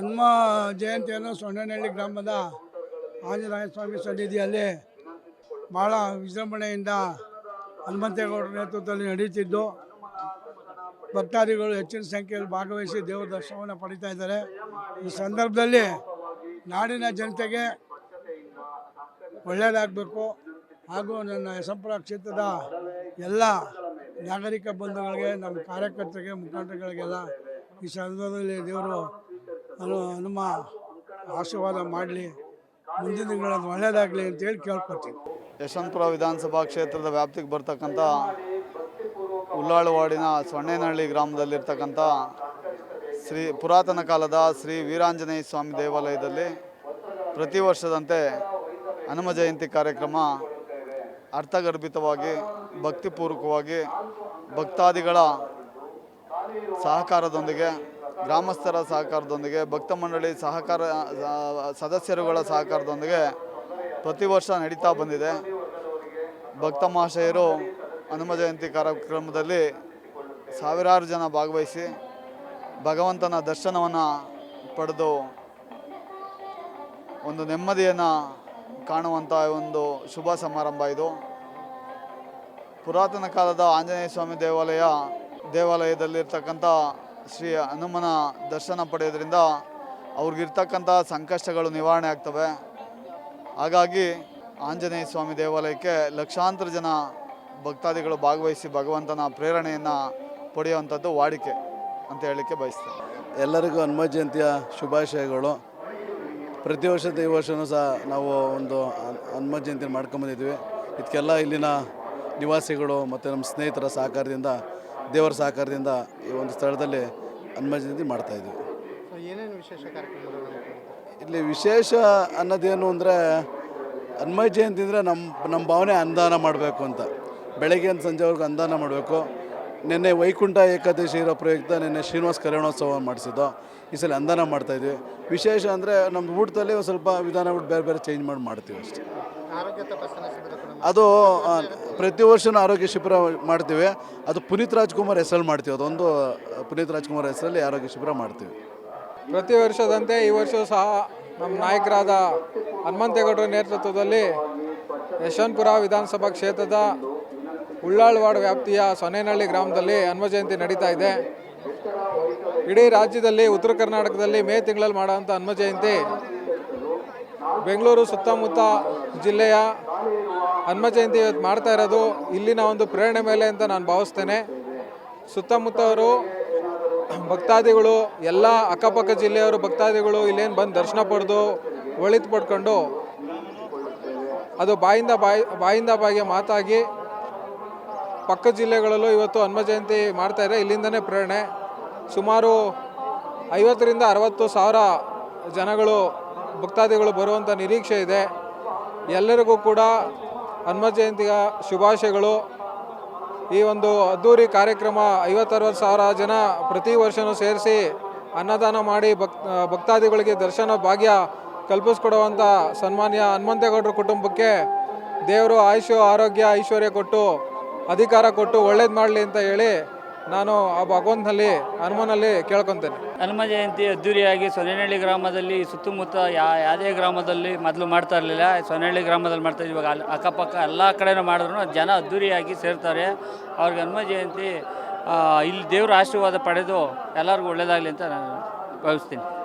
ಹನುಮ ಜಯಂತಿಯನ್ನು ಸೊಣ್ಣನಹಳ್ಳಿ ಗ್ರಾಮದ ಆಂಜನೇಯ ಸ್ವಾಮಿ ಸನ್ನಿಧಿಯಲ್ಲಿ ಭಾಳ ವಿಜೃಂಭಣೆಯಿಂದ ಹನುಮಂತೇಗೌಡರ ನೇತೃತ್ವದಲ್ಲಿ ನಡೆಯುತ್ತಿದ್ದು, ಭಕ್ತಾದಿಗಳು ಹೆಚ್ಚಿನ ಸಂಖ್ಯೆಯಲ್ಲಿ ಭಾಗವಹಿಸಿ ದೇವರ ದರ್ಶನವನ್ನು ಪಡಿತಾ ಇದ್ದಾರೆ. ಈ ಸಂದರ್ಭದಲ್ಲಿ ನಾಡಿನ ಜನತೆಗೆ ಒಳ್ಳೆಯದಾಗಬೇಕು. ಹಾಗೂ ನನ್ನ ಯಶಂಪುರ ಕ್ಷೇತ್ರದ ಎಲ್ಲ ನಾಗರಿಕ ಬಂಧುಗಳಿಗೆ, ನಮ್ಮ ಕಾರ್ಯಕರ್ತರಿಗೆ ಮುಖಂಡಗಳಿಗೆಲ್ಲ ಈ ಸಂದರ್ಭದಲ್ಲಿ ದೇವರು ನಮ್ಮ ಆಶೀರ್ವಾದ ಮಾಡಲಿ, ಮುಂದಿನ ದಿನಗಳಲ್ಲಿ ಒಳ್ಳೆಯದಾಗಲಿ ಅಂತೇಳಿ ಕೇಳ್ಕೊಳ್ತೀನಿ. ಯಶವಂತಪುರ ವಿಧಾನಸಭಾ ಕ್ಷೇತ್ರದ ವ್ಯಾಪ್ತಿಗೆ ಬರ್ತಕ್ಕಂಥ ಉಳ್ಳಾಳವಾಡಿನ ಸೊಣ್ಣೇನಹಳ್ಳಿ ಗ್ರಾಮದಲ್ಲಿರ್ತಕ್ಕಂಥ ಶ್ರೀ ಪುರಾತನ ಕಾಲದ ಶ್ರೀ ವೀರಾಂಜನೇಯ ಸ್ವಾಮಿ ದೇವಾಲಯದಲ್ಲಿ ಪ್ರತಿ ವರ್ಷದಂತೆ ಹನುಮ ಜಯಂತಿ ಕಾರ್ಯಕ್ರಮ ಅರ್ಥಗರ್ಭಿತವಾಗಿ, ಭಕ್ತಿಪೂರ್ವಕವಾಗಿ ಭಕ್ತಾದಿಗಳ ಸಹಕಾರದೊಂದಿಗೆ ಗ್ರಾಮಸ್ಥರ ಸಹಕಾರದೊಂದಿಗೆ, ಭಕ್ತ ಮಂಡಳಿ ಸಹಕಾರ ಸದಸ್ಯರುಗಳ ಸಹಕಾರದೊಂದಿಗೆ ಪ್ರತಿ ವರ್ಷ ನಡೀತಾ ಬಂದಿದೆ. ಭಕ್ತ ಮಹಾಶಯರು ಹನುಮ ಜಯಂತಿ ಕಾರ್ಯಕ್ರಮದಲ್ಲಿ ಸಾವಿರಾರು ಜನ ಭಾಗವಹಿಸಿ ಭಗವಂತನ ದರ್ಶನವನ್ನು ಪಡೆದು ಒಂದು ನೆಮ್ಮದಿಯನ್ನು ಕಾಣುವಂಥ ಒಂದು ಶುಭ ಸಮಾರಂಭ ಇದು. ಪುರಾತನ ಕಾಲದ ಆಂಜನೇಯ ಸ್ವಾಮಿ ದೇವಾಲಯ ದೇವಾಲಯದಲ್ಲಿರ್ತಕ್ಕಂಥ ಶ್ರೀ ಹನುಮನ ದರ್ಶನ ಪಡೆಯೋದ್ರಿಂದ ಅವ್ರಿಗಿರ್ತಕ್ಕಂಥ ಸಂಕಷ್ಟಗಳು ನಿವಾರಣೆ ಆಗ್ತವೆ. ಹಾಗಾಗಿ ಆಂಜನೇಯ ಸ್ವಾಮಿ ದೇವಾಲಯಕ್ಕೆ ಲಕ್ಷಾಂತರ ಜನ ಭಕ್ತಾದಿಗಳು ಭಾಗವಹಿಸಿ ಭಗವಂತನ ಪ್ರೇರಣೆಯನ್ನು ಪಡೆಯುವಂಥದ್ದು ವಾಡಿಕೆ ಅಂತ ಹೇಳಲಿಕ್ಕೆ ಬಯಸ್ತೇನೆ. ಎಲ್ಲರಿಗೂ ಹನುಮ ಜಯಂತಿಯ ಶುಭಾಶಯಗಳು. ಪ್ರತಿ ವರ್ಷದ ಈ ವರ್ಷವೂ ಸಹ ನಾವು ಒಂದು ಹನ್- ಹನುಮ ಜಯಂತಿ ಮಾಡ್ಕೊಂಬಂದಿದ್ವಿ. ಇದಕ್ಕೆಲ್ಲ ಇಲ್ಲಿನ ನಿವಾಸಿಗಳು ಮತ್ತು ನಮ್ಮ ಸ್ನೇಹಿತರ ಸಹಕಾರದಿಂದ ದೇವರ ಸಹಕಾರದಿಂದ ಈ ಒಂದು ಸ್ಥಳದಲ್ಲಿ ಹನುಮ ಜಯಂತಿ ಮಾಡ್ತಾಯಿದ್ವಿ ಏನೇನು ವಿಶೇಷ ಕಾರ್ಯಕ್ರಮಗಳು ಇಲ್ಲಿ ವಿಶೇಷ ಅನ್ನೋದೇನು ಅಂದರೆ ಹನುಮ ಜಯಂತಿ ಅಂದರೆ ನಮ್ಮ ನಮ್ಮ ಭಾವನೆ ಅನುದಾನ ಮಾಡಬೇಕು ಅಂತ. ಬೆಳಗ್ಗೆಯಿಂದ ಸಂಜೆವರೆಗೂ ಅನುದಾನ ಮಾಡಬೇಕು. ನಿನ್ನೆ ವೈಕುಂಠ ಏಕಾದಶಿ ಇರೋ ಪ್ರಯುಕ್ತ ನಿನ್ನೆ ಶ್ರೀನಿವಾಸ ಕಲ್ಯಾಣೋತ್ಸವ ಮಾಡಿಸಿದ್ದು. ಈ ಸಲ ಅಂದಾನ ಮಾಡ್ತಾಯಿದ್ವಿ ವಿಶೇಷ ಅಂದರೆ ನಮ್ಮ ಊಟದಲ್ಲಿ ಒಂದು ಸ್ವಲ್ಪ ವಿಧಾನ ಬಿಟ್ಟು ಬೇರೆ ಬೇರೆ ಚೇಂಜ್ ಮಾಡಿ ಮಾಡ್ತೀವಿ ಅಷ್ಟೇ. ಅದು ಪ್ರತಿ ವರ್ಷನೂ ಆರೋಗ್ಯ ಶಿಬಿರ ಮಾಡ್ತೀವಿ. ಅದು ಪುನೀತ್ ರಾಜ್ಕುಮಾರ್ ಹೆಸರಲ್ಲಿ ಮಾಡ್ತೀವಿ. ಅದೊಂದು ಪುನೀತ್ ರಾಜ್ಕುಮಾರ್ ಹೆಸರಲ್ಲಿ ಆರೋಗ್ಯ ಶಿಬಿರ ಮಾಡ್ತೀವಿ. ಪ್ರತಿ ವರ್ಷದಂತೆ ಈ ವರ್ಷ ಸಹ ನಮ್ಮ ನಾಯಕರಾದ ಹನುಮಂತೇಗೌಡರ ನೇತೃತ್ವದಲ್ಲಿ ಯಶವಂತಪುರ ವಿಧಾನಸಭಾ ಕ್ಷೇತ್ರದ ಉಳ್ಳಾಳ್ವಾಡ್ ವ್ಯಾಪ್ತಿಯ ಸೊನ್ನೇನಹಳ್ಳಿ ಗ್ರಾಮದಲ್ಲಿ ಹನುಮ ಜಯಂತಿ ನಡೀತಾ ಇದೆ. ಇಡೀ ರಾಜ್ಯದಲ್ಲಿ ಉತ್ತರ ಕರ್ನಾಟಕದಲ್ಲಿ ಮೇ ತಿಂಗಳಲ್ಲಿ ಮಾಡುವಂಥ ಹನುಮ ಜಯಂತಿ ಬೆಂಗಳೂರು ಸುತ್ತಮುತ್ತ ಜಿಲ್ಲೆಯ ಹನುಮ ಜಯಂತಿ ಮಾಡ್ತಾ ಇರೋದು ಇಲ್ಲಿನ ಒಂದು ಪ್ರೇರಣೆ ಮೇಲೆ ಅಂತ ನಾನು ಭಾವಿಸ್ತೇನೆ. ಸುತ್ತಮುತ್ತವರು ಭಕ್ತಾದಿಗಳು, ಎಲ್ಲ ಅಕ್ಕಪಕ್ಕ ಜಿಲ್ಲೆಯವರು ಭಕ್ತಾದಿಗಳು ಇಲ್ಲೇನು ಬಂದು ದರ್ಶನ ಪಡೆದು ಒಳಿತು ಪಡ್ಕೊಂಡು ಅದು ಬಾಯಿಂದ ಬಾಯಿ, ಬಾಯಿಂದ ಬಾಯಿಗೆ ಮಾತಾಗಿ ಪಕ್ಕ ಜಿಲ್ಲೆಗಳಲ್ಲೂ ಇವತ್ತು ಹನುಮ ಜಯಂತಿ ಮಾಡ್ತಾಯಿದ್ರೆ ಇಲ್ಲಿಂದನೇ ಪ್ರೇರಣೆ. ಸುಮಾರು ಐವತ್ತರಿಂದ ಅರವತ್ತು ಸಾವಿರ ಜನಗಳು ಭಕ್ತಾದಿಗಳು ಬರುವಂಥ ನಿರೀಕ್ಷೆ ಇದೆ. ಎಲ್ಲರಿಗೂ ಕೂಡ ಹನುಮ ಜಯಂತಿಯ ಶುಭಾಶಯಗಳು. ಈ ಒಂದು ಅದ್ಧೂರಿ ಕಾರ್ಯಕ್ರಮ ಐವತ್ತರವತ್ತು ಸಾವಿರ ಜನ ಪ್ರತಿ ವರ್ಷವೂ ಸೇರಿಸಿ ಅನ್ನದಾನ ಮಾಡಿ ಭಕ್ ಭಕ್ತಾದಿಗಳಿಗೆ ದರ್ಶನ ಭಾಗ್ಯ ಕಲ್ಪಿಸ್ಕೊಡುವಂಥ ಸನ್ಮಾನ್ಯ ಹನುಮಂತೇಗೌಡರ ಕುಟುಂಬಕ್ಕೆ ದೇವರು ಆಯುಷ್ಯ, ಆರೋಗ್ಯ, ಐಶ್ವರ್ಯ ಕೊಟ್ಟು ಅಧಿಕಾರ ಕೊಟ್ಟು ಒಳ್ಳೇದು ಮಾಡಲಿ ಅಂತ ಹೇಳಿ ನಾನು ಆ ಭಗವಂತನಲ್ಲಿ, ಹನುಮನಲ್ಲಿ ಕೇಳ್ಕೊತೇನೆ. ಹನುಮ ಜಯಂತಿ ಅದ್ದೂರಿಯಾಗಿ ಸೊನೆಹಳ್ಳಿ ಗ್ರಾಮದಲ್ಲಿ ಸುತ್ತಮುತ್ತ ಯಾ, ಯಾವುದೇ ಗ್ರಾಮದಲ್ಲಿ ಮೊದಲು ಮಾಡ್ತಾ ಇರಲಿಲ್ಲ. ಸೊನೆಹಳ್ಳಿ ಗ್ರಾಮದಲ್ಲಿ ಮಾಡ್ತಾ ಇವಾಗ ಅಲ್ಲಿ ಅಕ್ಕಪಕ್ಕ ಎಲ್ಲ ಕಡೆನೂ ಮಾಡಿದ್ರು. ಜನ ಅದ್ದೂರಿಯಾಗಿ ಸೇರ್ತಾರೆ. ಅವ್ರಿಗೆ ಹನುಮ ಜಯಂತಿ ಇಲ್ಲಿ ದೇವರ ಆಶೀರ್ವಾದ ಪಡೆದು ಎಲ್ಲರಿಗೂ ಒಳ್ಳೆಯದಾಗಲಿ ಅಂತ ನಾನು ಭಾವಿಸ್ತೀನಿ.